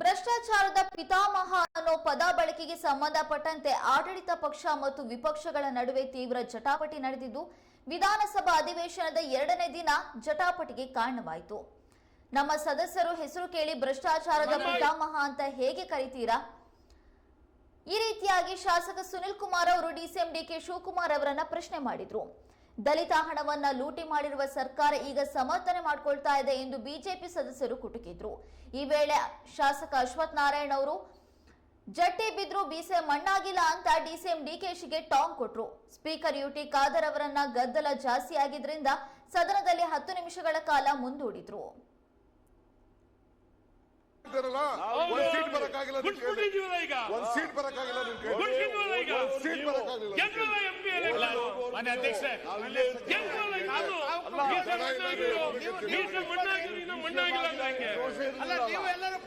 ಭ್ರಷ್ಟಾಚಾರದ ಪಿತಾಮಹ ಅನ್ನೋ ಪದ ಬಳಕೆಗೆ ಸಂಬಂಧಪಟ್ಟಂತೆ ಆಡಳಿತ ಪಕ್ಷ ಮತ್ತು ವಿಪಕ್ಷಗಳ ನಡುವೆ ತೀವ್ರ ಜಟಾಪಟಿ ನಡೆದಿದ್ದು ವಿಧಾನಸಭಾ ಅಧಿವೇಶನದ ಎರಡನೇ ದಿನ ಜಟಾಪಟಿಗೆ ಕಾರಣವಾಯಿತು. ನಮ್ಮ ಸದಸ್ಯರು ಹೆಸರು ಕೇಳಿ ಭ್ರಷ್ಟಾಚಾರದ ಪಿತಾಮಹ ಅಂತ ಹೇಗೆ ಕರಿತೀರಾ? ಈ ರೀತಿಯಾಗಿ ಶಾಸಕ ಸುನಿಲ್ ಕುಮಾರ್ ಅವರು ಡಿಸಿಎಂ ಡಿಕೆ ಶಿವಕುಮಾರ್ ಅವರನ್ನ ಪ್ರಶ್ನೆ ಮಾಡಿದ್ರು. ದಲಿತ ಹಣವನ್ನ ಲೂಟಿ ಮಾಡಿರುವ ಸರ್ಕಾರ ಈಗ ಸಮರ್ಥನೆ ಮಾಡ್ಕೊಳ್ತಾ ಇದೆ ಎಂದು ಬಿಜೆಪಿ ಸದಸ್ಯರು ಕುಟುಕಿದ್ರು. ಈ ವೇಳೆ ಶಾಸಕ ಅಶ್ವಥ್ ನಾರಾಯಣ್ ಅವರು ಜಟ್ಟಿ ಬಿದ್ರು ಬಿಸೆ ಮಣ್ಣಾಗಿಲ್ಲ ಅಂತ ಡಿಸಿಎಂ ಡಿಕೆಶಿಗೆ ಟಾಂಗ್ ಕೊಟ್ರು. ಸ್ಪೀಕರ್ ಯುಟಿ ಖಾದರ್ ಅವರನ್ನ ಗದ್ದಲ ಜಾಸ್ತಿ ಆಗಿದ್ರಿಂದ ಸದನದಲ್ಲಿ ಹತ್ತು ನಿಮಿಷಗಳ ಕಾಲ ಮುಂದೂಡಿದ್ರು. ಒಂದ್ ಸೀಟ್ ಬರಕ್ಕಾಗಿಲ್ಲ ಹೆಂಗೆ? ಅಲ್ಲ ನೀವು ಎಲ್ಲರೂ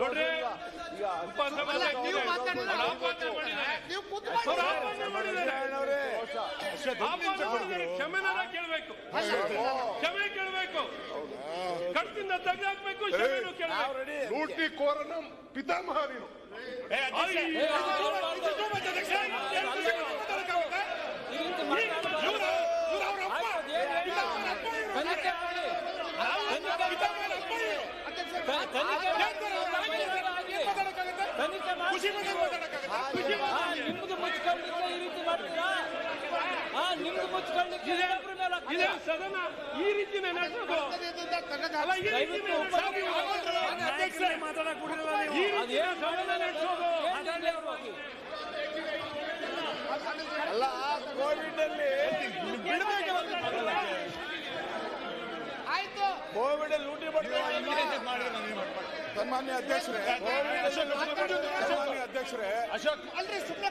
ನೋಡ್ರಿ ನೀವು. ನೀವು ಕೇಳ್ಬೇಕು. ಕ್ಷಮೆ ಕೇಳ್ಬೇಕು. ಕತ್ತಿಂದ ತೆಗೆದಾಕ್ಬೇಕು ಕ್ಷಮೆನೂ ಕೇಳಬೇಕು. ಲೂಟಿ ಕೋರನ ಪಿತಾಮಹ ನೀನು ಏ, ಅಧ್ಯಕ್ಷರೇ, ಅಯ್ಯೋ. ಖುಷಿ ಬಂದಾಗ ಮಾತಾಡಕ್ಕಾಗತ್ತಾ? ಖುಷಿ ಮಾತಾಡಿ. ನಿಮ್ದು ಮುಚ್ಕೊಳ್ಳಿಕ್ಕೆ ಈ ರೀತಿ ಮಾಡ್ತೀರಾ ಆ ನಿಮ್ದು ಮುಚ್ಕೊಳ್ಳಿಕ್ಕೆ ಇದೇ ಇನ್ನೊಬ್ರ ಮೇಲೆ? ಇದೇ ಸದನ ಈ ರೀತಿ ನಡೆಸೋದು. ಅಲ್ಲ ಈ ಸದನ ನಡೆಸೋದು. ಏನಿದೆ ಅವ್ರು? ಆಯ್ತು. ಕೋವಿಡ್ ಲೂಟಿ ಸನ್ಮಾನ್ಯ ಅಧ್ಯಕ್ಷರೇ ಸನ್ಮಾನ್ಯ ಅಧ್ಯಕ್ಷರೇ. ಅಶೋಕ್ ಅಲ್ರಿ ಸುಮ್ಮನೆ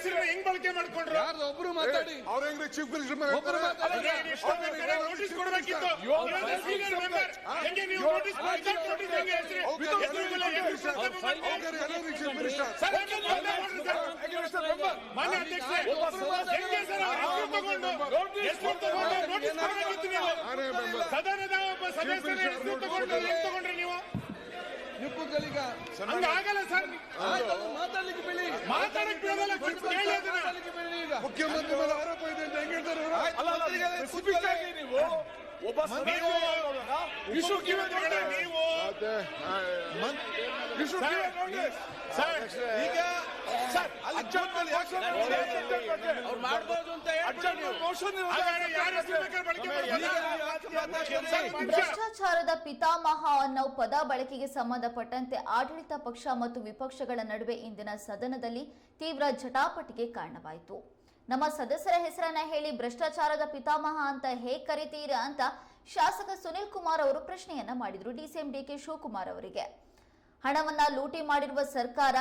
ಹೆಸರನ್ನ ಹೆಂಗ್ ಬಳಕೆ ಮಾಡ್ಕೊಂಡ್ರು? ಒಬ್ರು ಮಾತಾಡಿ. ಅವ್ರ ಹೆಂಗ್ರಿ ಚೀಫ್ ಮಿನಿಸ್ಟರ್ ಒಬ್ರು ಮಾತಾಡಿ. ನೋಟಿಸ್ ಕೊಡ್ಬೇಕಿತ್ತು. ಇವ್ರನ್ನ senior member. ಹೆಂಗೆ ನೀವು ನೋಟಿಸ್ ನೋಟಿಸ್ ಹೆಂಗೆ ಹೆಸರು? ಹೆಸರು ಮೇಲೆ ಹೆಂಗೆ ಹೆಸರು ತಗೊಂಡು ಚೀಫ್ ಮಿನಿಸ್ಟರ್ ಸರ್, ಹೆಂಗೆ ಬಂದ ಮಾಡ್ರಿ ಸರ್? ಮಾನ್ಯ ಅಧ್ಯಕ್ಷರೇ ಹೆಂಗೆ ಸರ್ ಅವ್ರ ಹೆಸರು ತಗೊಂಡು? ಹೆಸರು ತಗೊಂಡು ನೋಟಿಸ್ ಕೊಡ್ಬೇಕಿತ್ತು ನೀವು. ನಾನೇ member. ಸದನದ ಒಬ್ಬ ಸದಸ್ಯರ ಹೆಸರು ತಗೊಂಡು ಹಂಗ ಆಗಲ್ಲ ಸರ್. ಮಾತಾಡ್ಲಿಕ್ಕೆ ಬಿಡಿ. ಮಾತಾಡಕ್ಕೆ ಬಿಡೋದಲ್ಲ ಮುಖ್ಯಮಂತ್ರಿ ಮೇಲೆ ಆರೋಪ ಇದೆ ಅಂತ ಹೆಂಗ್ ಹೇಳ್ತಾರೆ ಒಬ್ಬ ಮಾಡ್ಬೋದು ಅಂತ. ಭ್ರಷ್ಟಾಚಾರದ ಪಿತಾಮಹ ಅನ್ನೋ ಪದ ಬಳಕೆಗೆ ಸಂಬಂಧಪಟ್ಟಂತೆ ಆಡಳಿತ ಪಕ್ಷ ಮತ್ತು ವಿಪಕ್ಷಗಳ ನಡುವೆ ಇಂದಿನ ಸದನದಲ್ಲಿ ತೀವ್ರ ಜಟಾಪಟಿಗೆ ಕಾರಣವಾಯಿತು. ನಮ್ಮ ಸದಸ್ಯರ ಹೆಸರನ್ನ ಹೇಳಿ ಭ್ರಷ್ಟಾಚಾರದ ಪಿತಾಮಹ ಅಂತ ಹೇಗೆ ಕರಿತೀರಾ ಅಂತ ಶಾಸಕ ಸುನಿಲ್ ಕುಮಾರ್ ಅವರು ಪ್ರಶ್ನೆಯನ್ನ ಮಾಡಿದ್ರು ಡಿಸಿಎಂ ಡಿಕೆ ಶಿವಕುಮಾರ್ ಅವರಿಗೆ. ಹಣವನ್ನ ಲೂಟಿ ಮಾಡಿರುವ ಸರ್ಕಾರ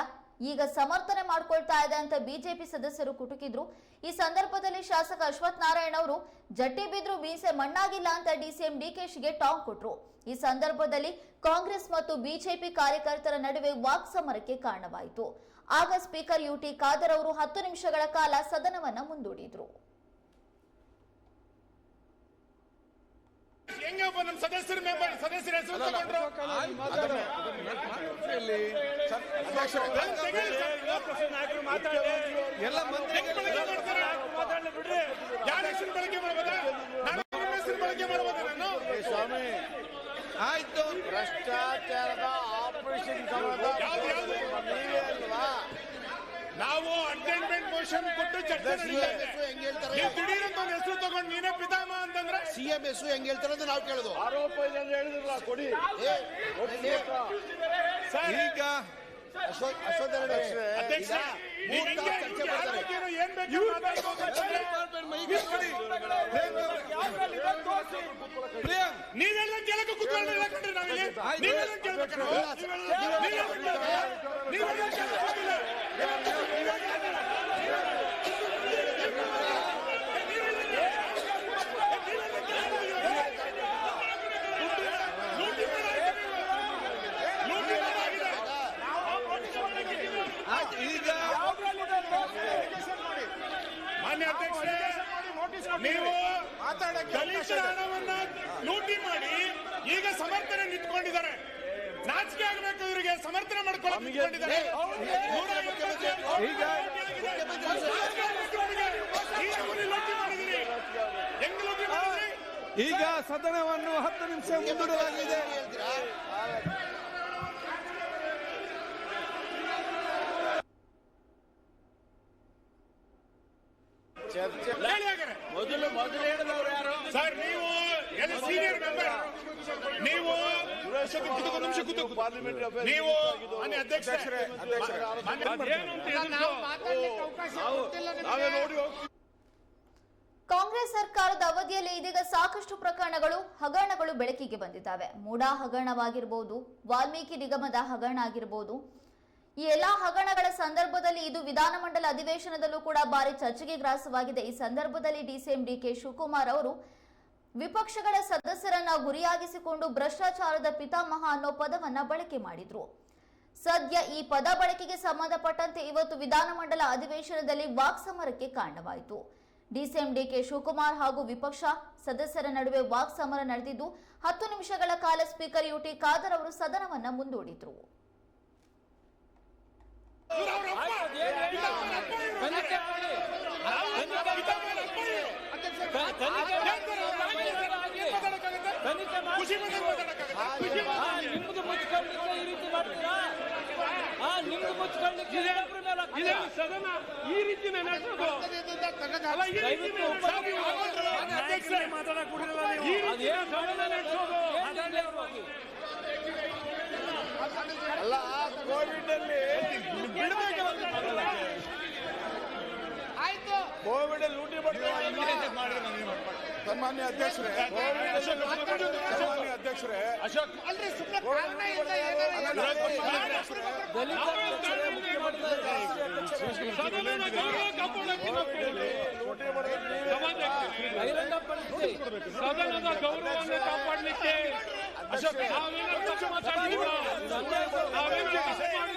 ಈಗ ಸಮರ್ಥನೆ ಮಾಡ್ಕೊಳ್ತಾ ಇದೆ ಅಂತ ಬಿಜೆಪಿ ಸದಸ್ಯರು ಕುಟುಕಿದ್ರು. ಈ ಸಂದರ್ಭದಲ್ಲಿ ಶಾಸಕ ಅಶ್ವಥ್ ನಾರಾಯಣ್ ಅವರು, ಜಟ್ಟಿ ಬಿದ್ರು ಮೀಸೆ ಮಣ್ಣಾಗಿಲ್ಲ ಅಂತ ಡಿಸಿಎಂ ಡಿಕೆಶಿಗೆ ಟಾಂಗ್ ಕೊಟ್ರು. ಈ ಸಂದರ್ಭದಲ್ಲಿ ಕಾಂಗ್ರೆಸ್ ಮತ್ತು ಬಿಜೆಪಿ ಕಾರ್ಯಕರ್ತರ ನಡುವೆ ವಾಕ್ಸಮರಕ್ಕೆ ಕಾರಣವಾಯಿತು. ಆಗ ಸ್ಪೀಕರ್ ಯುಟಿ ಖಾದರ್ ಅವರು ಹತ್ತು ನಿಮಿಷಗಳ ಕಾಲ ಸದನವನ್ನ ಮುಂದೂಡಿದ್ರು ಸ್ವಾಮಿ ಆಯ್ತು ಭ್ರಷ್ಟಾಚಾರದ ಆಪರೇಷನ್? ನೀವೇ ಅಟೆಂಡ್ಮೆಂಟ್ ಮೋಷನ್ ಕೊಟ್ಟು ಚರ್ಚೆ ಹೆಸರು ತಗೊಂಡು ನೀನೇ ಪಿತಾಮ ಅಂತಂದ್ರೆ? ಸಿಎಂ ಎಸ್ ಹೆಂಗ್ ಹೇಳ್ತಾರೆ ಅಂತ ನಾವು ಕೇಳೋದು. ಆರೋಪ ಇದೆ ಅಂತ ಹೇಳಿದ್ರಲ್ಲ ಕೊಡಿ. ಏ, ಇಲ್ಲಿ ಸರ್ ಈಗ ಅಧ್ಯಕ್ಷ ನೀವೆಲ್ಲ ಕೇಳಕ್ಕೆ ಕೂತ್ಕೊಳ್ಳಿಲ್ಲ ಕಣ್ರಿ ನಾವಿಲ್ಲಿ. ನೀವೆಲ್ಲ ಕೇಳ್ಬೇಕು ನಾವು. ನೀವೆಲ್ಲ ಕೇಳ್ಬೇಕು. ನೀವು ದಲಿತರ ಹಣವನ್ನ ಲೂಟಿ ಮಾಡಿ ಈಗ ಸಮರ್ಥನೆ ನಿಂತ್ಕೊಂಡಿದ್ದಾರೆ. ನಾಚಿಕೆ ಆಗಬೇಕು ಇವರಿಗೆ ಸಮರ್ಥನೆ ಮಾಡ್ಕೊಳ್ಳೋಕೆ ನಿಂತ್ಕೊಂಡಿದ್ದಾರೆ. ಈಗ ಸದನವನ್ನು ಹತ್ತು ನಿಮಿಷ ಮುಂದೂಡಲಾಗಿದೆ. ಚರ್ಚೆ ಹೇಳಿ ಹಾಗಾದ್ರೆ. ಮೊದಲು ಮೊದಲು ಹೇಳಿದವರು ಯಾರು? ಸರ್ ನೀವು ಎಲ್ಲ ಸೀನಿಯರ್ ಮೆಂಬರ್ ನೀವು ಒಂದು ನಿಮಿಷ ಕೂತು ನೀವು ಮಾನ್ಯ ಅಧ್ಯಕ್ಷರೇ ಅದೇನು ಅಂತ ಹೇಳಿದ್ರು. ನಾವೇ ನೋಡಿ ಹೋಗ್ತೀವಿ. ಕಾಂಗ್ರೆಸ್ ಸರ್ಕಾರದ ಅವಧಿಯಲ್ಲಿ ಇದೀಗ ಸಾಕಷ್ಟು ಪ್ರಕರಣಗಳು ಹಗರಣಗಳು ಬೆಳಕಿಗೆ ಬಂದಿದ್ದಾವೆ. ಮೂಡಾ ಹಗರಣವಾಗಿರ್ಬೋದು ವಾಲ್ಮೀಕಿ ನಿಗಮದ ಹಗರಣ ಆಗಿರ್ಬೋದು ಈ ಎಲ್ಲಾ ಹಗರಣಗಳ ಸಂದರ್ಭದಲ್ಲಿ ಇದು ವಿಧಾನಮಂಡಲ ಅಧಿವೇಶನದಲ್ಲೂ ಕೂಡ ಭಾರಿ ಚರ್ಚೆಗೆ ಗ್ರಾಸವಾಗಿದೆ. ಈ ಸಂದರ್ಭದಲ್ಲಿ ಡಿಸಿಎಂ ಡಿಕೆ ಶಿವಕುಮಾರ್ ಅವರು ವಿಪಕ್ಷಗಳ ಸದಸ್ಯರನ್ನ ಗುರಿಯಾಗಿಸಿಕೊಂಡು ಭ್ರಷ್ಟಾಚಾರದ ಪಿತಾಮಹ ಅನ್ನೋ ಪದವನ್ನ ಬಳಕೆ ಮಾಡಿದ್ರು. ಸದ್ಯ ಈ ಪದ ಬಳಕೆಗೆ ಸಂಬಂಧಪಟ್ಟಂತೆ ಇವತ್ತು ವಿಧಾನಮಂಡಲ ಅಧಿವೇಶನದಲ್ಲಿ ವಾಕ್ಸಮರಕ್ಕೆ ಕಾರಣವಾಯಿತು. ಡಿಸಿಎಂ ಡಿಕೆ ಶಿವಕುಮಾರ್ ಹಾಗೂ ವಿಪಕ್ಷ ಸದಸ್ಯರ ನಡುವೆ ವಾಕ್ಸಮರ ನಡೆದಿದ್ದು, ಹತ್ತು ನಿಮಿಷಗಳ ಕಾಲ ಸ್ಪೀಕರ್ ಯುಟಿ ಖಾದರ್ ಅವರು ಸದನವನ್ನ ಮುಂದೂಡಿದ್ರು. ನಿಮ್ದು ಮುಚ್ಕೊಳ್ಳಿಕ್ಕೆ ಈ ರೀತಿ ಮಾಡ್ತೀರಾ? ಆ ನಿಮ್ದು ಮೇಲೆ? ಇದೇ ಸದನ ಈ ರೀತಿ ನಡೆಸೋದು. ಅದೇನ್ ಸದನ? ನಡೆಸೋದು? ಅಲ್ಲ ಕೋವಿಡ್ ಅಲ್ಲಿ ಕೋವಿಡ್ ಅಲ್ಲಿ ಲೂಟಿ ಸನ್ಮಾನ್ಯ ಅಧ್ಯಕ್ಷರೇ ಸನ್ಮಾನ್ಯ ಅಧ್ಯಕ್ಷರೇ ಅಶೋಕ್ ಸದನದ ಗೌರವವನ್ನು ಕಾಪಾಡಲಿಕ್ಕೆ ಮಾಡಿದ್ರೆ